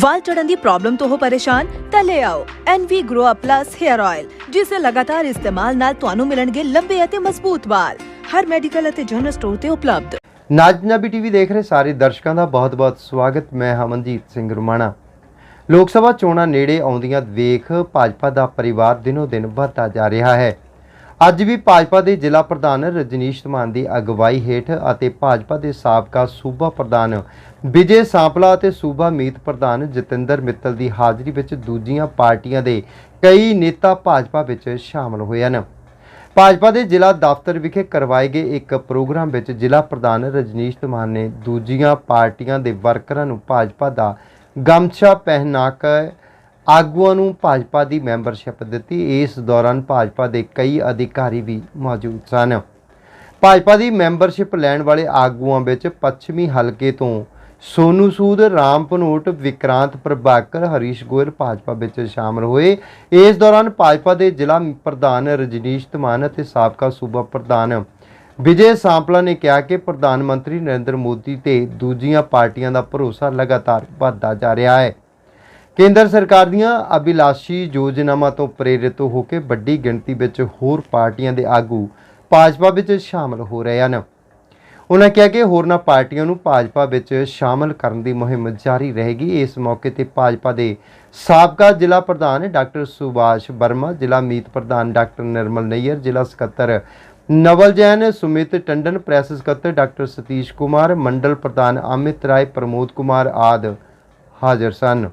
ਵਾਲ ਝੜਨ ਦੀ problem ਤੋਂ ਹੋ ਪਰੇਸ਼ਾਨ, ਤਾਂ ਲੈ ਆਓ NV Grow Up Plus Hair Oil ਜਿਸ ਦੇ ਲਗਾਤਾਰ ਇਸਤੇਮਾਲ ਨਾਲ ਤੁਹਾਨੂੰ ਮਿਲਣਗੇ ਲੰਬੇ ਅਤੇ ਮਜ਼ਬੂਤ ਵਾਲ। ਹਰ ਮੈਡੀਕਲ ਅਤੇ ਜਨਰਲ ਸਟੋਰ ਤੇ ਉਪਲਬਧ। ਨਾਜ ਟੀਵੀ ਦੇਖ ਰਹੇ ਸਾਰੇ ਦਰਸ਼ਕਾਂ ਦਾ ਬਹੁਤ-ਬਹੁਤ ਸਵਾਗਤ। ਮੈਂ ਹਮਨਜੀਤ ਸਿੰਘ ਰੁਮਾਣਾ। ਲੋਕ ਸਭਾ ਚੋਣਾਂ ਨੇੜੇ ਆਉਂਦੀਆਂ ਵੇਖ ਭਾਜਪਾ ਦਾ ਪਰਿਵਾਰ ਦਿਨੋ-ਦਿਨ ਵਧਦਾ ਜਾ ਰਿਹਾ ਹੈ। ਅੱਜ ਵੀ ਭਾਜਪਾ ਦੇ ਜ਼ਿਲ੍ਹਾ ਪ੍ਰਧਾਨ ਰਜਨੀਸ਼ ਧਮਾਨ ਦੀ ਅਗਵਾਈ ਹੇਠ ਅਤੇ ਭਾਜਪਾ ਦੇ ਸਾਬਕਾ ਸੂਬਾ ਪ੍ਰਧਾਨ ਵਿਜੇ ਸਾਂਪਲਾ ਅਤੇ ਸੂਬਾ ਮੀਤ ਪ੍ਰਧਾਨ ਜਤਿੰਦਰ ਮਿੱਤਲ ਦੀ ਹਾਜ਼ਰੀ ਵਿੱਚ ਦੂਜੀਆਂ ਪਾਰਟੀਆਂ ਦੇ ਕਈ ਨੇਤਾ ਭਾਜਪਾ ਵਿੱਚ ਸ਼ਾਮਲ ਹੋਏ ਹਨ। ਭਾਜਪਾ ਦੇ ਜ਼ਿਲ੍ਹਾ ਦਫ਼ਤਰ ਵਿਖੇ ਕਰਵਾਏ ਗਏ ਇੱਕ ਪ੍ਰੋਗਰਾਮ ਵਿੱਚ ਜ਼ਿਲ੍ਹਾ ਪ੍ਰਧਾਨ ਰਜਨੀਸ਼ ਧਮਾਨ ਨੇ ਦੂਜੀਆਂ ਪਾਰਟੀਆਂ ਦੇ ਵਰਕਰਾਂ ਨੂੰ ਭਾਜਪਾ ਦਾ ਗਮਛਾ ਪਹਿਨਾ ਕੇ ਆਗੂਆਂ ਨੂੰ ਭਾਜਪਾ ਦੀ ਮੈਂਬਰਸ਼ਿਪ ਦਿੱਤੀ। ਇਸ ਦੌਰਾਨ ਭਾਜਪਾ ਦੇ ਕਈ ਅਧਿਕਾਰੀ ਵੀ ਮੌਜੂਦ ਸਨ। ਭਾਜਪਾ ਦੀ ਮੈਂਬਰਸ਼ਿਪ ਲੈਣ ਵਾਲੇ ਆਗੂਆਂ ਵਿੱਚ ਪੱਛਮੀ ਹਲਕੇ ਤੋਂ ਸੋਨੂ ਸੂਦ, ਰਾਮ ਭਨੋਟ ਵਿਕਰਾਂਤ ਪ੍ਰਭਾਕਰ, ਹਰੀਸ਼ ਗੋਇਲ ਭਾਜਪਾ ਵਿੱਚ ਸ਼ਾਮਲ ਹੋਏ। ਇਸ ਦੌਰਾਨ ਭਾਜਪਾ ਦੇ ਜ਼ਿਲ੍ਹਾ ਪ੍ਰਧਾਨ ਰਜਨੀਸ਼ ਧਮਾਨ ਅਤੇ ਸਾਬਕਾ ਸੂਬਾ ਪ੍ਰਧਾਨ ਵਿਜੇ ਸਾਂਪਲਾ ਨੇ ਕਿਹਾ ਕਿ ਪ੍ਰਧਾਨ ਮੰਤਰੀ ਨਰਿੰਦਰ ਮੋਦੀ ਤੇ ਦੂਜੀਆਂ ਪਾਰਟੀਆਂ ਦਾ ਭਰੋਸਾ ਲਗਾਤਾਰ ਵਧਦਾ ਜਾ ਰਿਹਾ ਹੈ। ਕੇਂਦਰ ਸਰਕਾਰ ਦੀਆਂ ਅਭਿਲਾਸ਼ੀ ਯੋਜਨਾਵਾਂ ਤੋਂ ਪ੍ਰੇਰਿਤ ਹੋ ਕੇ ਵੱਡੀ ਗਿਣਤੀ ਵਿੱਚ ਹੋਰ ਪਾਰਟੀਆਂ ਦੇ ਆਗੂ ਭਾਜਪਾ ਵਿੱਚ ਸ਼ਾਮਲ ਹੋ ਰਹੇ ਹਨ। ਉਹਨਾਂ ਕਿਹਾ ਕਿ ਹੋਰਨਾਂ ਪਾਰਟੀਆਂ ਨੂੰ ਭਾਜਪਾ ਵਿੱਚ ਸ਼ਾਮਲ ਕਰਨ ਦੀ ਮੁਹਿੰਮ ਜਾਰੀ ਰਹੇਗੀ। ਇਸ ਮੌਕੇ ਤੇ ਭਾਜਪਾ ਦੇ ਸਾਬਕਾ ਜ਼ਿਲ੍ਹਾ ਪ੍ਰਧਾਨ ਡਾਕਟਰ ਸੁਭਾਸ਼ ਵਰਮਾ, ਜ਼ਿਲ੍ਹਾ ਮੀਤ ਪ੍ਰਧਾਨ ਡਾਕਟਰ ਨਿਰਮਲ ਨਈਅਰ, ਜ਼ਿਲ੍ਹਾ ਸਕੱਤਰ ਨਵਲ ਜੈਨ, ਸੁਮਿਤ ਟੰਡਨ, ਪ੍ਰੈਸ ਸਕੱਤਰ ਡਾਕਟਰ ਸਤੀਸ਼ ਕੁਮਾਰ, ਮੰਡਲ ਪ੍ਰਧਾਨ ਅਮਿਤ ਰਾਏ, ਪ੍ਰਮੋਦ ਕੁਮਾਰ ਆਦ ਹਾਜ਼ਰ ਸਨ।